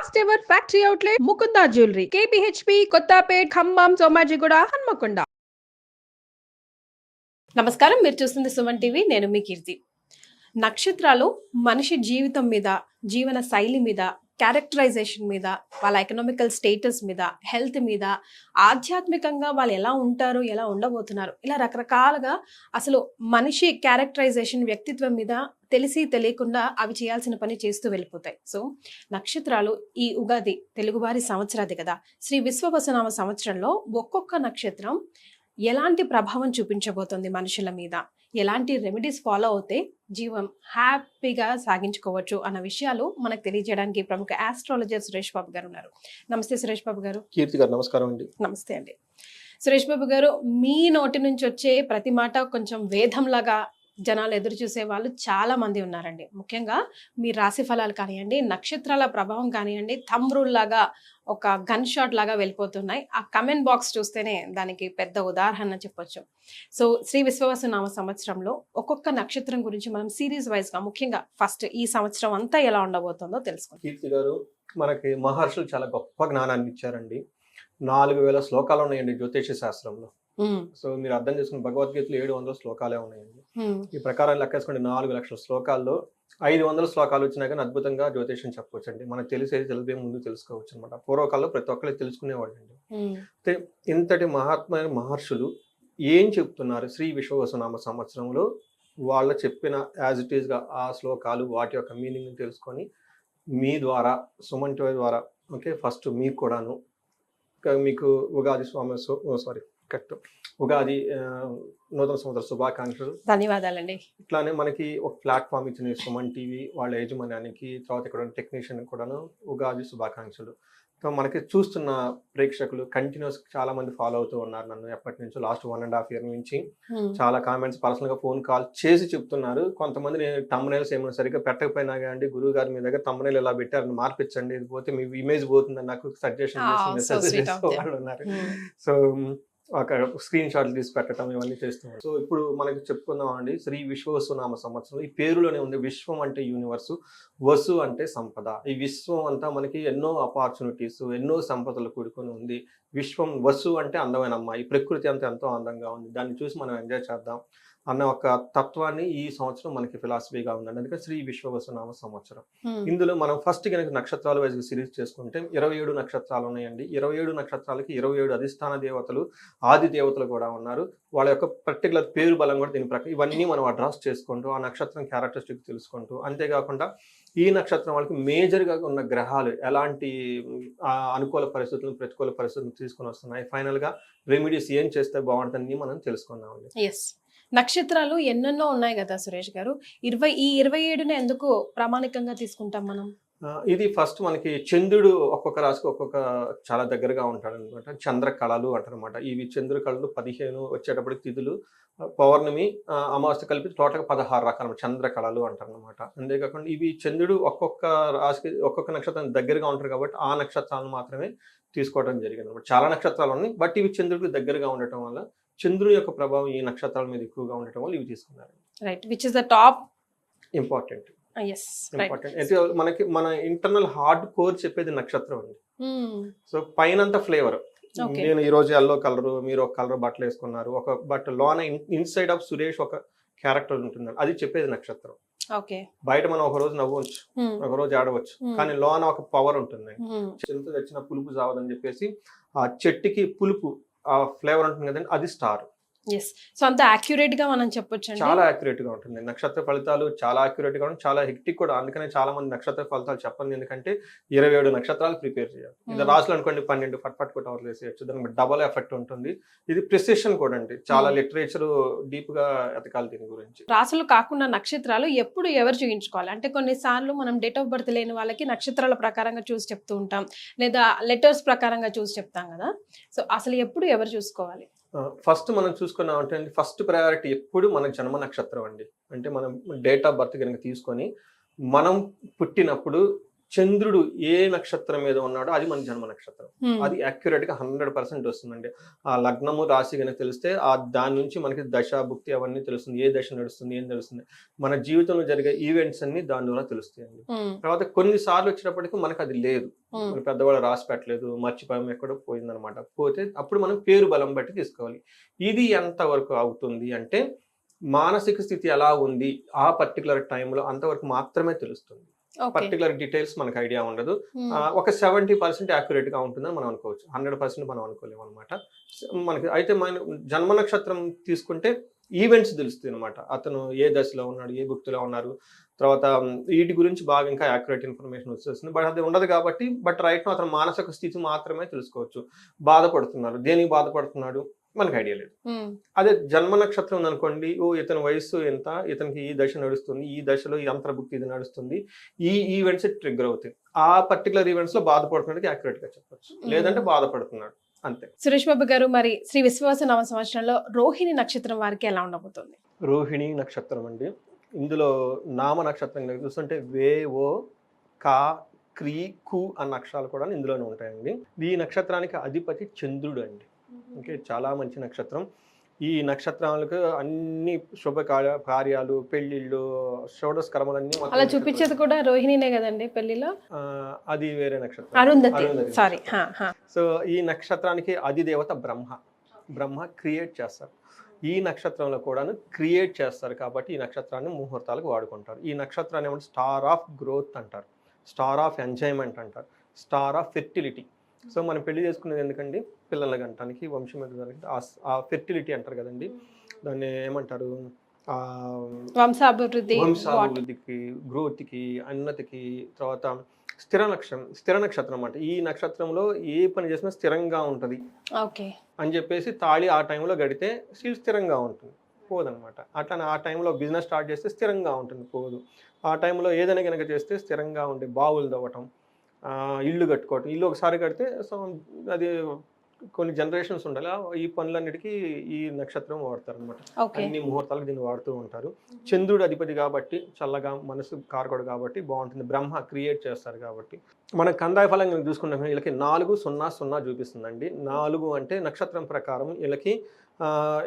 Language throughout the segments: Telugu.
First ever factory outlet Mukunda jewellery KPHB Kothapet Khammam Somajiguda Hanamkonda నమస్కారం. మీరు చూస్తుంది సుమన్ టీవీ. నేను మీ కీర్తి. నక్షత్రాలు మనిషి జీవితం మీద జీవన శైలి మీద క్యారెక్టరైజేషన్ మీద వాళ్ళ ఎకనామికల్ స్టేటస్ మీద హెల్త్ మీద ఆధ్యాత్మికంగా వాళ్ళు ఎలా ఉంటారు ఎలా ఉండబోతున్నారు ఇలా రకరకాలుగా అసలు మనిషి క్యారెక్టరైజేషన్ వ్యక్తిత్వం మీద తెలిసి తెలియకుండా అవి చేయాల్సిన పని చేస్తూ వెళ్ళిపోతాయి. సో నక్షత్రాలు ఈ ఉగాది తెలుగువారి సంవత్సరాది కదా. శ్రీ విశ్వవసనామ సంవత్సరంలో ఒక్కొక్క నక్షత్రం ఎలాంటి ప్రభావం చూపించబోతుంది మనుషుల మీద? ఎలాంటి రెమెడీస్ ఫాలో అవుతే జీవం హ్యాపీగా సాగించుకోవచ్చు అన్న విషయాలు మనకు తెలియజేయడానికి ప్రముఖ ఆస్ట్రాలజర్ సురేష్ బాబు గారు ఉన్నారు. నమస్తే సురేష్ బాబు గారు. కీర్తి గారు నమస్కారం అండి. నమస్తే అండి. సురేష్ బాబు గారు మీ నోటి నుంచి వచ్చే ప్రతి మాట కొంచెం వేదంలాగా జనాలు ఎదురు చూసే వాళ్ళు చాలా మంది ఉన్నారండి. ముఖ్యంగా మీ రాశి ఫలాలు కానివ్వండి నక్షత్రాల ప్రభావం కానివ్వండి లాగా ఒక గన్ షాట్ లాగా వెళ్ళిపోతున్నాయి. ఆ కమెంట్ బాక్స్ చూస్తేనే దానికి పెద్ద ఉదాహరణ చెప్పొచ్చు. సో శ్రీ విశ్వవసు నామ సంవత్సరంలో ఒక్కొక్క నక్షత్రం గురించి మనం సిరీస్ వైజ్గా ముఖ్యంగా ఫస్ట్ ఈ సంవత్సరం అంతా ఎలా ఉండబోతుందో తెలుసుకుందాం. కీర్తి గారు మనకి మహర్షులు చాలా గొప్ప జ్ఞానాన్ని ఇచ్చారండి. నాలుగు వేల శ్లోకాలు ఉన్నాయండి జ్యోతిష శాస్త్రంలో. సో మీరు అర్థం చేసుకున్న భగవద్గీతలో ఏడు వందల శ్లోకాలే ఉన్నాయండి. ఈ ప్రకారం లెక్కేసుకోండి నాలుగు లక్షల శ్లోకాల్లో ఐదు వందల శ్లోకాలు వచ్చినా కానీ అద్భుతంగా జ్యోతిషం చెప్పవచ్చండి మనకు తెలిసేది తెలిపే ముందు తెలుసుకోవచ్చు అనమాట పూర్వకాలంలో ప్రతి ఒక్కరు తెలుసుకునేవాళ్ళు అండి అయితే ఇంతటి మహాత్మైన మహర్షులు ఏం చెప్తున్నారు? శ్రీ విశ్వవసనామ సంవత్సరంలో వాళ్ళ చెప్పిన యాజ్ ఇట్ ఈస్గా ఆ శ్లోకాలు వాటి యొక్క మీనింగ్ తెలుసుకొని మీ ద్వారా సుమన్ టీవీ ద్వారా ఓకే ఫస్ట్ మీకు కూడాను మీకు ఉగాది స్వామి సారీ కరెక్ట్ ఉగాది నూతన సంవత్సర శుభాకాంక్షలు. ధన్యవాదాలండి. ఇట్లానే మనకి ఒక ప్లాట్ఫామ్ ఇచ్చిన సుమన్ టీవీ వాళ్ళ యజమాన్యానికి తర్వాత ఇక్కడ టెక్నీషియన్ కూడాను ఉగాది శుభాకాంక్షలు. సో మనకి చూస్తున్న ప్రేక్షకులు కంటిన్యూస్ చాలా మంది ఫాలో అవుతూ ఉన్నారు నన్ను ఎప్పటి నుంచో last one and half year నుంచి. ఉమ్, చాలా కామెంట్స్ పర్సనల్గా ఫోన్ కాల్ చేసి చెప్తున్నారు. కొంతమంది నేను తమ్మునేల్స్ ఏమైనా సరిగ్గా పెట్టకపోయినా కానీ గురువు గారు మీ దగ్గర తమ్మునేల్ ఎలా పెట్టారు మార్పించండి ఇది పోతే మీ ఇమేజ్ పోతుందని నాకు సజెషన్ Ah, చేసి మెసేజ్. వాళ్ళు ఉన్నారు. సో అక్కడ స్క్రీన్ షాట్లు తీసి పెట్టడం ఇవన్నీ చేస్తున్నాం సో ఇప్పుడు మనకి చెప్పుకుందాం అండి శ్రీ విశ్వవసునామ సంవత్సరం ఈ పేరులోనే ఉంది విశ్వం అంటే యూనివర్సు వసు అంటే సంపద. ఈ విశ్వం అంతా మనకి ఎన్నో ఆపర్చునిటీస్ ఎన్నో సంపదలు కూడుకొని ఉంది. విశ్వం వసు అంటే అందమైన అమ్మాయి ప్రకృతి అంతా ఎంతో అందంగా ఉంది. దాన్ని చూసి మనం ఎంజాయ్ చేద్దాం. అన్న ఒక తత్వాన్ని ఈ సంవత్సరం మనకి ఫిలాసఫీగా ఉందండి. అందుకని శ్రీ విశ్వవసునామ సంవత్సరం. ఇందులో మనం ఫస్ట్ కనుక నక్షత్రాల వైజ్ సిరీస్ చేసుకుంటే ఇరవై ఏడు నక్షత్రాలు ఉన్నాయండి. ఇరవై ఏడు నక్షత్రాలకి ఇరవై ఏడు అధిష్టాన దేవతలు ఆది దేవతలు కూడా ఉన్నారు. వాళ్ళ యొక్క పర్టికులర్ పేరు బలం కూడా దీని ప్రకారం ఇవన్నీ మనం అడ్రస్ చేసుకుంటూ ఆ నక్షత్రం క్యారెక్టరిస్టిక్ తెలుసుకుంటూ అంతేకాకుండా ఈ నక్షత్రం వాళ్ళకి మేజర్గా ఉన్న గ్రహాలు ఎలాంటి అనుకూల పరిస్థితులను ప్రతికూల పరిస్థితులను తీసుకొని వస్తున్నాయి. ఫైనల్గా రెమెడీస్ ఏం చేస్తే బాగుంటుందని మనం తెలుసుకుందామండి. ఎస్ నక్షత్రాలు ఎన్నెన్నో ఉన్నాయి కదా సురేష్ గారు? ఇరవై ఈ ఇరవై ఏడునే ఎందుకు ప్రామాణికంగా తీసుకుంటాం మనం? ఇది ఫస్ట్ మనకి చంద్రుడు ఒక్కొక్క రాశికి ఒక్కొక్క చాలా దగ్గరగా ఉంటాడు అనమాట చంద్ర కళలు అంటారనమాట ఇవి చంద్ర కళలు పదిహేను వచ్చేటప్పటికి తిథులు. పౌర్ణమి అమావాస్య కలిపి టోటల్గా పదహారు రకాల చంద్ర కళలు అంటారనమాట అంతేకాకుండా ఇవి చంద్రుడు ఒక్కొక్క రాశికి ఒక్కొక్క నక్షత్రం దగ్గరగా ఉంటారు కాబట్టి ఆ నక్షత్రాలను మాత్రమే తీసుకోవడం జరిగింది అనమాట చాలా నక్షత్రాలు ఉన్నాయి బట్ ఇవి చంద్రుడికి దగ్గరగా ఉండటం వల్ల చంద్రుని యొక్క ప్రభావం ఈ నక్షత్రాల మీద ఎక్కువగా ఉండటం వల్ల ఇవి తీసుకున్నారు. Right which is the top important important అయితే మనకి మన ఇంటర్నల్ హార్డ్ కోర్ చెప్పేది నక్షత్రం అండి. సో పైనంత ఫ్లేవర్. నేను ఈ రోజు ఎల్లో కలర్ మీరు ఒక కలర్ బట్టలు వేసుకున్నారు. ఒక బట్ లోన ఇన్సైడ్ ఆఫ్ సురేష్ ఒక క్యారెక్టర్ ఉంటుంది అది చెప్పేది నక్షత్రం. బయట మనం ఒక రోజు నవ్వచ్చు. ఒక రోజు ఆడవచ్చు. కానీ లోన ఒక పవర్ ఉంటుంది చింత తెచ్చిన పులుపు చావదని చెప్పేసి ఆ చెట్టుకి పులుపు ఫ్లేవర్ ఉంటుంది కదండి అది స్టార్. ఎస్ సో అంత యాక్యురేట్గా మనం చెప్పొచ్చు చాలా యాక్యురేట్గా ఉంటుంది. నక్షత్ర ఫలితాలు చాలా యాక్యురేట్గా ఉంటుంది. చాలా హెక్టిక్ కూడా. అందుకనే చాలా మంది నక్షత్ర ఫలితాలు చెప్పండి. ఎందుకంటే ఇరవై ఏడు నక్షత్రాలు ప్రిపేర్ చేయాలి. ఇది Hmm. రాసులు అనుకోండి పన్నెండు ఫట్ ఫట్ కొట్టి అవర్ వేసేయచ్చు. దానికి డబల్ ఎఫెక్ట్ ఉంటుంది. ఇది ప్రిసిషన్ కూడా అండి. చాలా. లిటరేచర్ డీప్గా ఎతకాలి దీని గురించి. రాసులు కాకుండా నక్షత్రాలు ఎప్పుడు ఎవరు చూపించుకోవాలి అంటే కొన్నిసార్లు మనం డేట్ ఆఫ్ బర్త్ లేని వాళ్ళకి నక్షత్రాల ప్రకారంగా చూసి చెప్తూ ఉంటాం. లేదా లెటర్స్ ప్రకారంగా చూసి చెప్తాం కదా. సో అసలు ఎప్పుడు ఎవరు చూసుకోవాలి? ఫస్ట్ మనం చూసుకున్నామంటే ఫస్ట్ ప్రయారిటీ ఎప్పుడు మన జన్మ నక్షత్రం అండి. అంటే మనం డేట్ ఆఫ్ బర్త్ కనుక తీసుకొని మనం పుట్టినప్పుడు చంద్రుడు ఏ నక్షత్రం మీద ఉన్నాడో అది మన జన్మ నక్షత్రం. అది accurate గా హండ్రెడ్ పర్సెంట్ వస్తుందండి ఆ లగ్నము రాశి కనుక తెలిస్తే ఆ దాని నుంచి మనకి దశ భుక్తి అవన్నీ తెలుస్తుంది ఏ దశ నడుస్తుంది ఏం తెలుస్తుంది మన జీవితంలో జరిగే ఈవెంట్స్ అన్ని దాని ద్వారా తెలుస్తాయండి. తర్వాత కొన్నిసార్లు వచ్చినప్పటికీ మనకు అది లేదు. మన పెద్దవాళ్ళు రాసి పెట్టలేదు మర్చిపోయాం ఎక్కడో పోయిందనమాట పోతే అప్పుడు మనం పేరు బలం బట్టి తీసుకోవాలి ఇది ఎంత వరకు అవుతుంది అంటే మానసిక స్థితి ఎలా ఉంది ఆ పర్టికులర్ టైంలో అంతవరకు మాత్రమే తెలుస్తుంది. పర్టికులర్ డీటెయిల్స్ మనకు ఐడియా ఉండదు. ఒక సెవెంటీ పర్సెంట్ యాక్యురేట్గా ఉంటుందని మనం అనుకోవచ్చు. హండ్రెడ్ పర్సెంట్ మనం అనుకోలేము అనమాట మనకి అయితే మన జన్మ నక్షత్రం తీసుకుంటే ఈవెంట్స్ తెలుస్తుంది అనమాట అతను ఏ దశలో ఉన్నాడు ఏ భుక్తిలో ఉన్నారు తర్వాత వీటి గురించి బాగా ఇంకా యాక్యురేట్ ఇన్ఫర్మేషన్ వచ్చేస్తుంది. బట్ అది ఉండదు కాబట్టి బట్ రైట్ అతను మానసిక స్థితి మాత్రమే తెలుసుకోవచ్చు. బాధపడుతున్నారు దేనికి బాధపడుతున్నాడు? మనకు ఐడియా లేదు. అదే జన్మ నక్షత్రం ఉందనుకోండి ఓ ఇతని వయస్సు ఎంత ఇతనికి ఈ దశ నడుస్తుంది ఈ దశలో ఈ అంతర్భుక్తి ఇది నడుస్తుంది ఈ ఈవెంట్స్ ట్రిగ్గర్ అవుతాయి. ఆ పర్టికులర్ ఈవెంట్స్లో బాధపడుతున్నది యాక్యురేట్గా చెప్పొచ్చు. లేదంటే బాధపడుతున్నాడు. అంతే. సురేష్ బాబు గారు మరి శ్రీ విశ్వాస నవ సంవత్సరంలో రోహిణి నక్షత్రం వారికి ఎలా ఉండబోతుంది? రోహిణి నక్షత్రం అండి. ఇందులో నామ నక్షత్రం చూస్తుంటే వే ఓ కా క్రీ కు అన్న అక్షరాలు కూడా ఇందులోనే ఉంటాయండి. ఈ నక్షత్రానికి అధిపతి చంద్రుడు అండి. ఓకే చాలా మంచి నక్షత్రం. ఈ నక్షత్రాలకు అన్ని శుభ కార్య- కార్యాలు పెళ్ళిళ్ళు షోడస్ కర్మలన్నీ అలా చూపించేది కూడా రోహిణినే కదండి పెళ్ళిలో అది వేరే నక్షత్రం. అరుంధతి. సారీ. సో ఈ నక్షత్రానికి అధిదేవత బ్రహ్మ. బ్రహ్మ క్రియేట్ చేస్తారు. ఈ నక్షత్రంలో కూడాను క్రియేట్ చేస్తారు కాబట్టి ఈ నక్షత్రాన్ని ముహూర్తాలకు వాడుకుంటారు. ఈ నక్షత్రాన్ని ఏమంటే స్టార్ ఆఫ్ గ్రోత్ అంటారు. స్టార్ ఆఫ్ ఎంజాయ్మెంట్ అంటారు. Star of fertility. సో మనం పెళ్ళి చేసుకునేది ఎందుకండి? పిల్లల గంటానికి వంశం ఎదగడానికి ఆ- ఫెర్టిలిటీ అంటారు కదండి. దాన్ని ఏమంటారు? ఆ వంశాభివృద్ధి వంశాభివృద్ధికి గ్రోత్కి అన్నతికి తర్వాత స్థిర నక్షత్రం స్థిర నక్షత్రం అన్నమాట. ఈ నక్షత్రంలో ఏ పని చేసినా స్థిరంగా ఉంటుంది. ఓకే. అని చెప్పేసి తాళి ఆ టైంలో గడితే స్టిల్ స్థిరంగా ఉంటుంది. పోదనమాట అట్లా ఆ టైంలో బిజినెస్ స్టార్ట్ చేస్తే స్థిరంగా ఉంటుంది. పోదు. ఆ టైంలో ఏదైనా కనుక చేస్తే స్థిరంగా ఉండే బావులు తవ్వటం ఇల్లు కట్టుకోవటం. ఇల్లు ఒకసారి కడితే సో అది కొన్ని జనరేషన్స్ ఉండాలి. ఈ పనులన్నిటికీ ఈ నక్షత్రం వాడతారు అనమాట అన్ని ముహూర్తాలకు దీన్ని వాడుతూ ఉంటారు. చంద్రుడు అధిపతి కాబట్టి చల్లగా మనసు కారకుడు కాబట్టి బాగుంటుంది. బ్రహ్మ క్రియేట్ చేస్తారు కాబట్టి. మన కందాయ ఫలం చూసుకున్నాం వీళ్ళకి నాలుగు సున్నా సున్నా చూపిస్తుందండి. నాలుగు అంటే నక్షత్రం ప్రకారం వీళ్ళకి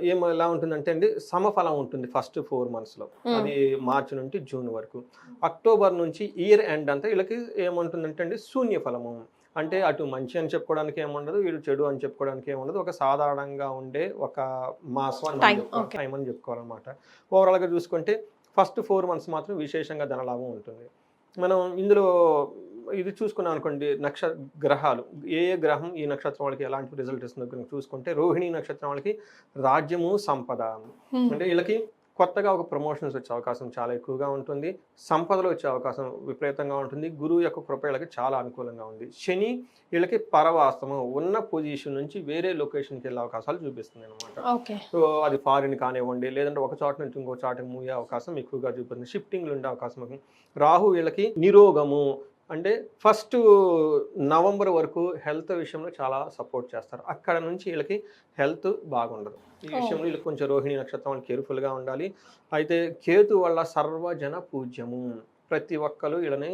ఏం ఎలా ఉంటుందంటే అండి సమఫలం ఉంటుంది ఫస్ట్ ఫోర్ మంత్స్లో. అది మార్చి నుండి జూన్ వరకు. అక్టోబర్ నుంచి ఇయర్ ఎండ్ అంతా వీళ్ళకి ఏముంటుందంటే అండి శూన్య ఫలము అంటే అటు మంచి అని చెప్పుకోవడానికి ఏముండదు వీడు చెడు అని చెప్పుకోవడానికి ఏముండదు. ఒక సాధారణంగా ఉండే ఒక మాసం అని. టైం అని చెప్పుకోవాలన్నమాట. ఓవరాల్గా చూసుకుంటే ఫస్ట్ ఫోర్ మంత్స్ మాత్రం విశేషంగా ధనలాభం ఉంటుంది. మనం ఇందులో ఇది చూసుకున్నాం అనుకోండి నక్ష గ్రహాలు ఏ ఏ గ్రహం ఈ నక్షత్రం వాళ్ళకి ఎలాంటి రిజల్ట్ ఇస్తుందో చూసుకుంటే రోహిణి నక్షత్రం వాళ్ళకి రాజ్యము సంపద. అంటే వీళ్ళకి కొత్తగా ఒక ప్రమోషన్స్ వచ్చే అవకాశం చాలా ఎక్కువగా ఉంటుంది. సంపదలు వచ్చే అవకాశం విపరీతంగా ఉంటుంది. గురువు యొక్క కృప వీళ్ళకి చాలా అనుకూలంగా ఉంది. శని వీళ్ళకి పరవాస్తవం ఉన్న పొజిషన్ నుంచి వేరే లొకేషన్కి వెళ్ళే అవకాశాలు చూపిస్తుంది అనమాట ఓకే. సో అది ఫారిన్ కానివ్వండి లేదంటే ఒక చోట నుంచి ఇంకో చోటకి మూవ్ అవకాశం ఎక్కువగా చూపుతుంది షిఫ్టింగ్లు ఉండే అవకాశం. రాహు వీళ్ళకి నిరోగము అంటే ఫస్ట్ నవంబర్ వరకు హెల్త్ విషయంలో చాలా సపోర్ట్ చేస్తారు. అక్కడ నుంచి వీళ్ళకి హెల్త్ బాగుండదు. ఈ. విషయంలో వీళ్ళకి కొంచెం రోహిణి నక్షత్రం వాళ్ళు కేర్ఫుల్గా ఉండాలి. అయితే కేతు వల్ల సర్వజన పూజ్యము. ప్రతి ఒక్కరు వీళ్ళని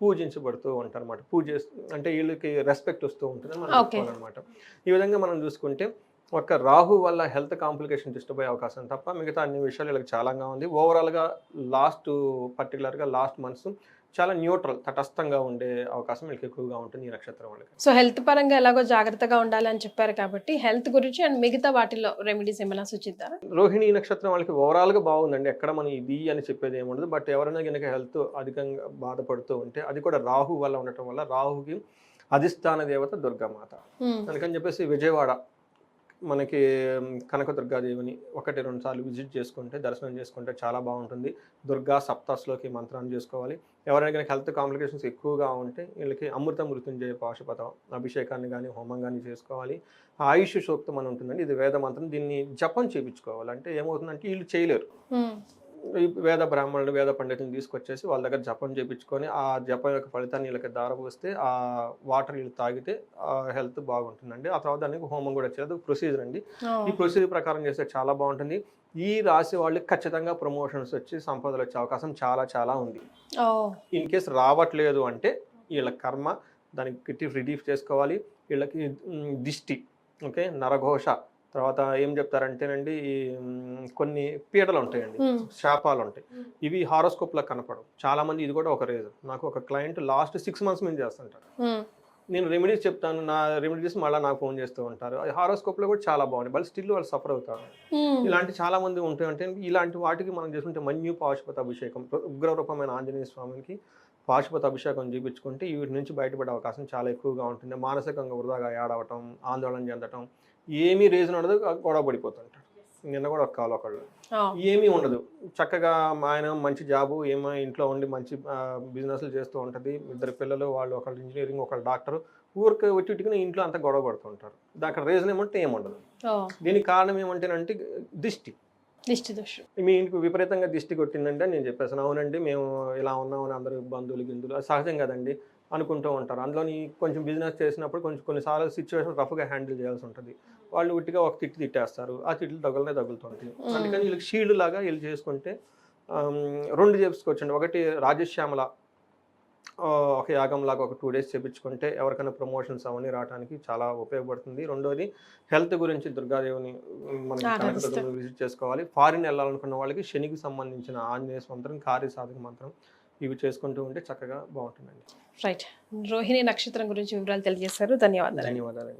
పూజించబడుతూ ఉంటారు అనమాట పూజ అంటే వీళ్ళకి రెస్పెక్ట్ వస్తూ ఉంటుంది. చెప్పుకోవాలన్నమాట. ఈ విధంగా మనం చూసుకుంటే ఒక రాహు వల్ల హెల్త్ కాంప్లికేషన్ డిస్టర్బ్ అయ్యే అవకాశం తప్ప మిగతా అన్ని విషయాలు వీళ్ళకి చాలాగా ఉంది. ఓవరాల్గా లాస్ట్ పర్టికులర్గా లాస్ట్ మంత్స్ చాలా న్యూట్రల్ తటస్థంగా ఉండే అవకాశం వీళ్ళకి ఎక్కువగా ఉంటుంది ఈ నక్షత్రం వాళ్ళకి. సో హెల్త్ పరంగా ఎలాగో జాగ్రత్తగా ఉండాలి అని చెప్పారు కాబట్టి హెల్త్ గురించి అండ్ మిగతా వాటిలో రెమెడీస్ ఏమైనా సూచిద్దారా రోహిణి నక్షత్రం వాళ్ళకి ఓవరాల్గా బాగుందండి. ఎక్కడ మనం ఇది అని చెప్పేది ఏముండదు బట్ ఎవరైనా కనుక హెల్త్ అధికంగా బాధపడుతూ ఉంటే అది కూడా రాహు వల్ల ఉండటం వల్ల రాహుకి అధిష్టాన దేవత దుర్గామాత. అందుకని చెప్పేసి విజయవాడ మనకి కనకదుర్గాదేవిని ఒకటి రెండు సార్లు విజిట్ చేసుకుంటే దర్శనం చేసుకుంటే చాలా బాగుంటుంది. దుర్గా సప్తాస్లోకి మంత్రాన్ని చేసుకోవాలి. ఎవరైనా హెల్త్ కాంప్లికేషన్స్ ఎక్కువగా ఉంటే వీళ్ళకి అమృత మృత్యుంజయ పాశుపతం అభిషేకాన్ని కానీ హోమం కానీ చేసుకోవాలి. ఆయుష్ సూక్తం అని ఉంటుందండి. ఇది వేద మంత్రం. దీన్ని జపం చేయించుకోవాలి అంటే ఏమవుతుందంటే వీళ్ళు చేయలేరు. వేద బ్రాహ్మణులు వేద పండితుని తీసుకొచ్చేసి వాళ్ళ దగ్గర జపం చేయించుకొని ఆ జపం యొక్క ఫలితాన్ని వీళ్ళకి దారపోస్తే ఆ వాటర్ వీళ్ళు తాగితే ఆ హెల్త్ బాగుంటుందండి. ఆ తర్వాత దానికి హోమం కూడా చేయదు ప్రొసీజర్ అండి. ఈ ప్రొసీజర్ ప్రకారం చేస్తే చాలా బాగుంటుంది. ఈ రాశి వాళ్ళకి ఖచ్చితంగా ప్రమోషన్స్ వచ్చి సంపదలు వచ్చే అవకాశం చాలా చాలా ఉంది. ఇన్ కేస్ రావట్లేదు అంటే వీళ్ళ కర్మ దానికి రిలీఫ్ చేసుకోవాలి. వీళ్ళకి దిష్టి ఓకే నరఘోష తర్వాత ఏం చెప్తారంటేనండి ఈ, కొన్ని పీడలు ఉంటాయండి శాపాలు ఉంటాయి ఇవి హారోస్కోప్లో కనపడవు. చాలా మంది ఇది కూడా ఒక రీజన్. నాకు ఒక క్లయింట్ లాస్ట్ సిక్స్ మంత్స్ మీద చేస్తుంటారు. నేను రెమెడీస్ చెప్తాను నా రెమెడీస్ మళ్ళీ నాకు ఫోన్ చేస్తూ ఉంటారు. అది హారోస్కోప్లో కూడా చాలా బాగుంది వాళ్ళు స్టిల్ వాళ్ళు సఫర్ అవుతారు. ఇలాంటి చాలా మంది ఉంటాయి అంటే ఇలాంటి వాటికి మనం చేసుకుంటే మన్యు పాశుపత అభిషేకం ఉగ్రరూపమైన ఆంజనేయ స్వామికి పాశుపత అభిషేకం చూపించుకుంటే వీటి నుంచి బయటపడే అవకాశం చాలా ఎక్కువగా ఉంటుంది. మానసికంగా వృధాగా ఏడవటం ఆందోళన చెందటం ఏమీ రీజన్ ఉండదు గొడవ పడిపోతుంటారు నిన్న కూడా ఒక కాలు ఒకళ్ళు. ఏమీ ఉండదు. చక్కగా మా ఆయన మంచి జాబు ఏమో ఇంట్లో ఉండి మంచి బిజినెస్లు చేస్తూ ఉంటుంది. ఇద్దరు పిల్లలు వాళ్ళు ఒకళ్ళు ఇంజనీరింగ్ ఒకళ్ళు డాక్టర్ ఊరికి వచ్చి ఇటుకుని ఇంట్లో అంతా గొడవ పడుతుంటారు అక్కడ రీజన్ ఏమంటే ఏముండదు. దీనికి కారణం ఏమంటేనంటే దిష్టి. దిష్టి దోషం మీ ఇంటికి విపరీతంగా దిష్టి కొట్టిందంటే నేను చెప్పేసాను అవునండి మేము ఇలా ఉన్నామని అందరూ బంధువులు గిందులు అది సహజం కదండి అనుకుంటూ ఉంటారు. అందులోని కొంచెం బిజినెస్ చేసినప్పుడు కొంచెం కొన్నిసార్లు సిచ్యువేషన్ రఫ్గా హ్యాండిల్ చేయాల్సి ఉంటుంది. వాళ్ళు ఉట్టిగా ఒక తిట్టి తిట్టేస్తారు. ఆ తిట్లు తగులనే తగులుతుంటాయి. అందుకని వీళ్ళకి షీల్డ్ లాగా వీళ్ళు చేసుకుంటే రెండు చేసుకోవచ్చండి ఒకటి రాజశ్యామల ఒక యాగం లాగా ఒక టూ డేస్ చేపించుకుంటే ఎవరికైనా ప్రమోషన్స్ అవన్నీ రావడానికి చాలా ఉపయోగపడుతుంది. రెండోది హెల్త్ గురించి దుర్గాదేవిని ఆరాధిస్తాం. విజిట్ చేసుకోవాలి. ఫారిన్ వెళ్ళాలనుకున్న వాళ్ళకి శనికి సంబంధించిన ఆంజనేయ మంత్రం కార్య సాధక మంత్రం ఇవి చేసుకుంటూ ఉంటే చక్కగా బాగుంటుందండి. రైట్ రోహిణి నక్షత్రం గురించి వివరాలు తెలియజేశారు. ధన్యవాదాలు. ధన్యవాదాలండి.